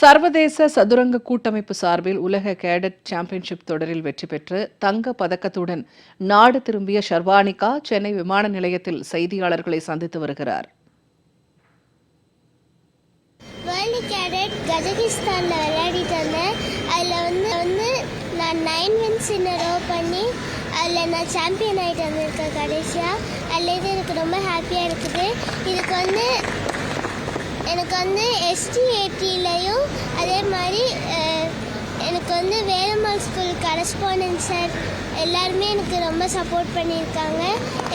சர்வதேச சதுரங்க கூட்டமைப்பு சார்பில் உலக கேடட் சாம்பியன்ஷிப் தொடரில் வெற்றி பெற்று தங்க பதக்கத்துடன் நாடு திரும்பிய ஷர்வானிகா சென்னை விமான நிலையத்தில் செய்தியாளர்களை சந்தித்து வருகிறார். வேர்ல்டு கேடட் கஜகிஸ்தானில் விளையாடிட்டு வந்தேன் அதில் வந்து வந்து நான் நைன் வின்ஸ் ரோ பண்ணி அதில் நான் சாம்பியன் ஆகிட்டு வந்திருக்கேன் கடைசியாக அதில் இது எனக்கு ரொம்ப ஹாப்பியாக இருக்குது. இதுக்கு வந்து எனக்கு வந்து எஸ்டிஏடிலையும் அதே மாதிரி எனக்கு வந்து வேலம்மாள் ஸ்கூல் கரஸ்பாண்டன்ட் சார் எல்லாருமே எனக்கு ரொம்ப சப்போர்ட் பண்ணியிருக்காங்க.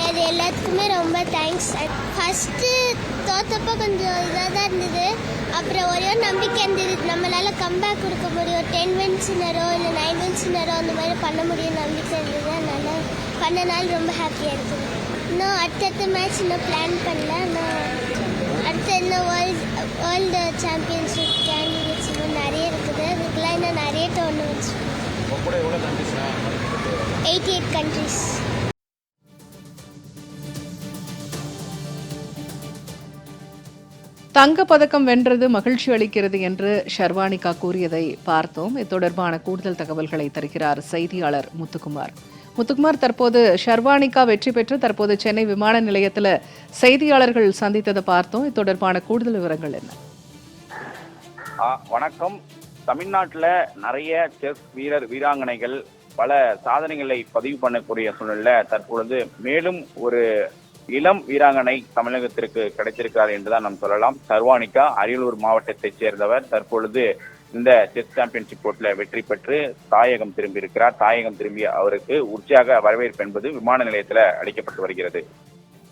அது எல்லாத்துக்குமே ரொம்ப தேங்க்ஸ் ஃபஸ்ட்டு தோத்தப்போ கொஞ்சம் இதாக தான் இருந்தது. அப்புறம் ஒரே ஒரு நம்பிக்கை இருந்தது. நம்மளால் கம்பேக் கொடுக்க முடியும். டென் வின்ஸ்னரோ இல்லை நைன் வின்ஸ்னரோ அந்த மாதிரி பண்ண முடியும் நம்பிக்கை இருந்தது. அதனால் பண்ண நாள் ரொம்ப ஹாப்பியாக இருக்குது இன்னும் அடுத்தடுத்த மேட்ச் இன்னும் பிளான் பண்ணல. ஆனால் இன்னும் வேர்ல்ட் வேர்ல்டு சாம்பியன்ஷிப் கேண்டிடேட்ஸ் இன்னும் நிறைய இருக்குது. அதுக்கெல்லாம் இன்னும் நிறைய டோர்னமெண்ட்ஸ் எயிட்டி எயிட் கண்ட்ரிஸ் தங்க பதக்கம் வென்றது மகிழ்ச்சி அளிக்கிறது என்று ஷர்வானிகா கூறியதை பார்த்தோம். இது தொடர்பான கூடுதல் தகவல்களை தருகிறார் செய்தியாளர் முத்துக்குமார். முத்துக்குமார் தற்போது ஷர்வானிகா வெற்றி பெற்று தற்போது சென்னை விமான நிலையத்தில் செய்தியாளர்கள் சந்தித்ததை பார்த்தோம். இது தொடர்பான கூடுதல் விவரங்கள் என்ன? ஆ, வணக்கம். தமிழ்நாட்டில் நிறைய செஸ் வீரர் வீராங்கனைகள் பல சாதனைகளை பதிவு பண்ணக்கூடிய சூழ்நிலை தற்பொழுது மேலும் ஒரு இளம் வீராங்கனை தமிழகத்திற்கு கிடைத்திருக்கிறார் என்றுதான் நாம் சொல்லலாம். சர்வானிகா அரியலூர் மாவட்டத்தைச் சேர்ந்தவர். தற்பொழுது இந்த செஸ் சாம்பியன்ஷிப் போட்டியில் வெற்றி பெற்று தாயகம் திரும்பி இருக்கிறார் தாயகம் திரும்பிய அவருக்கு உற்சாக வரவேற்பு என்பது விமான நிலையத்தில் அளிக்கப்பட்டு வருகிறது.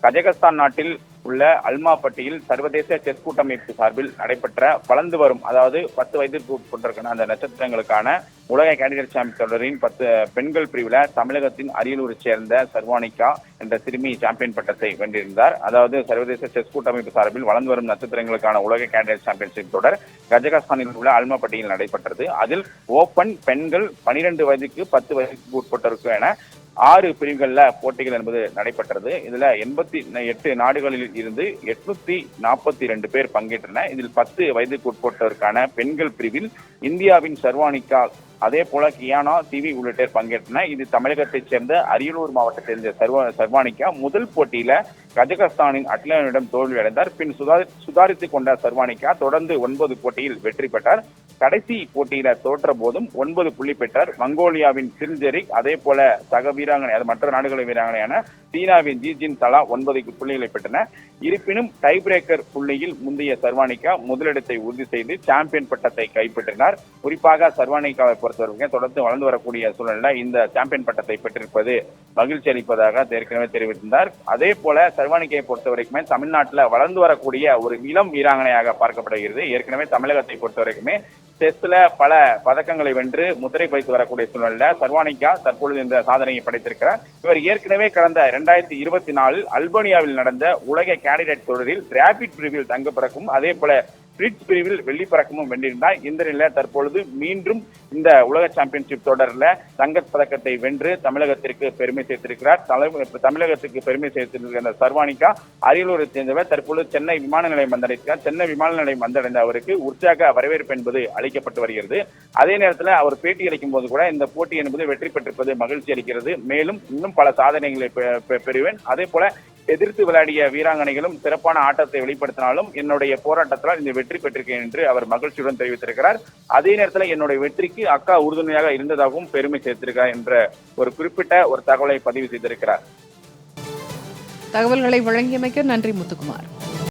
கஜகஸ்தான் நாட்டில் உள்ள அல்மாபட்டியில் சர்வதேச செஸ் கூட்டமைப்பு சார்பில் நடைபெற்ற வளர்ந்து வரும் அதாவது பத்து வயதிற்கு உட்பட்டிருக்கிற அந்த நட்சத்திரங்களுக்கான உலக கேண்டிடேட் சாம்பியன் தொடரின் பத்து பெண்கள் பிரிவில் தமிழகத்தின் அரியலூரை சேர்ந்த சர்வானிகா என்ற சிறுமி சாம்பியன் பட்டத்தை வென்றிருந்தார். அதாவது சர்வதேச செஸ் கூட்டமைப்பு சார்பில் வளர்ந்து வரும் நட்சத்திரங்களுக்கான உலக கேண்டிடேட் சாம்பியன்ஷிப் தொடர் கஜகஸ்தானில் உள்ள அல்மாபட்டியில் நடைபெற்றது. அதில் ஓபன் பெண்கள் பனிரெண்டு வயதுக்கு பத்து வயதுக்கு உட்பட்டிருக்கும் என ஆறு பிரிவுகளில் போட்டிகள் என்பது நடைபெற்றது. இதுல எண்பத்தி எட்டு நாடுகளில் இருந்து எட்நூத்தி நாற்பத்தி ரெண்டு பேர் பங்கேற்றன இதில் பத்து வயதுக்கு உட்பட்டோருக்கான பெண்கள் பிரிவில் இந்தியாவின் சர்வானிகா அதே போல கியானா டிவி உள்ளிட்டோர் பங்கேற்றன இது தமிழகத்தைச் சேர்ந்த அரியலூர் மாவட்டத்தை சேர்ந்த சர்வா சர்வானிகா முதல் போட்டியில கஜகஸ்தானின் அட்லனிடம் தோல்வி அடைந்தார் பின் சுதா சுதாரித்துக் கொண்ட சர்வானிகா தொடர்ந்து ஒன்பது போட்டியில் வெற்றி பெற்றார். கடைசி போட்டியில தோற்ற போதும் ஒன்பது புள்ளி பெற்றார் மங்கோலியாவின் சில்ஜெரிக் அதே போல சக வீராங்கனை அது மற்ற நாடுகளை வீராங்கனையான சீனாவின் ஜிஜின் தலா ஒன்பது புள்ளிகளை பெற்றன. இருப்பினும் டை பிரேக்கர் புள்ளியில் முந்தைய சர்வானிகா முதலிடத்தை உறுதி செய்து சாம்பியன் பட்டத்தை கைப்பற்றினார். குறிப்பாக சர்வானிகாவை பொறுத்தவரைக்கும் தொடர்ந்து வளர்ந்து வரக்கூடிய சூழலில் இந்த சாம்பியன் பட்டத்தை பெற்றிருப்பது மகிழ்ச்சி அளிப்பதாக ஏற்கனவே தெரிவித்திருந்தார். அதே போல சர்வானிகையை பொறுத்த வரைக்குமே தமிழ்நாட்டில் வளர்ந்து வரக்கூடிய ஒரு இளம் வீராங்கனையாக பார்க்கப்படுகிறது. ஏற்கனவே தமிழகத்தை பொறுத்த வரைக்குமே செஸ்ல பல பதக்கங்களை வென்று முத்திரை பதித்து வரக்கூடிய சூழ்நிலையில சர்வானிகா தற்பொழுது இந்த சாதனையை படைத்திருக்கிறார். இவர் ஏற்கனவே கடந்த இரண்டாயிரத்தி இருபத்தி நாலில் அல்பேனியாவில் நடந்த உலக கேண்டிடேட் தொடரில் ரேபிட் பிரிவில் தங்க பிறக்கும். அதே போல பிரிட்ஜ் பிரிவில் வெள்ளி பதக்கமும் வென்றிருந்தார் இந்த நிலையில் தற்பொழுது மீண்டும் இந்த உலக சாம்பியன்ஷிப் தொடரில் தங்கப் பதக்கத்தை வென்று தமிழகத்திற்கு பெருமை சேர்த்திருக்கிறார். தலை- தமிழகத்துக்கு பெருமை சேர்த்திருக்கிற சர்வானிகா அரியலூரை சேர்ந்தவர். தற்பொழுது சென்னை விமான நிலையம் வந்தடைந்தார் சென்னை விமான நிலையம் வந்தடைந்த அவருக்கு உற்சாக வரவேற்பு என்பது அளிக்கப்பட்டு வருகிறது. அதே நேரத்தில் அவர் பேட்டி அளிக்கும் போது கூட இந்த போட்டி என்பது வெற்றி பெற்றிருப்பது மகிழ்ச்சி அளிக்கிறது. மேலும் இன்னும் பல சாதனைகளை பெ- பெறுவேன். அதே போல எதிர்த்து விளையாடிய வீராங்கனைகளும் சிறப்பான ஆட்டத்தை வெளிப்படுத்தினாலும் என்னுடைய போராட்டத்தால் இந்த வெற்றி பெற்றிருக்கேன் என்று அவர் மகிழ்ச்சியுடன் தெரிவித்திருக்கிறார். அதே நேரத்தில் என்னுடைய வெற்றிக்கு அக்கா உறுதுணையாக இருந்ததாகவும் பெருமை சேர்த்திருக்கிறார் என்ற ஒரு குறிப்பிட்ட ஒரு தகவலை பதிவு செய்திருக்கிறார். தகவல்களை வழங்கியமைக்க நன்றி முத்துக்குமார்.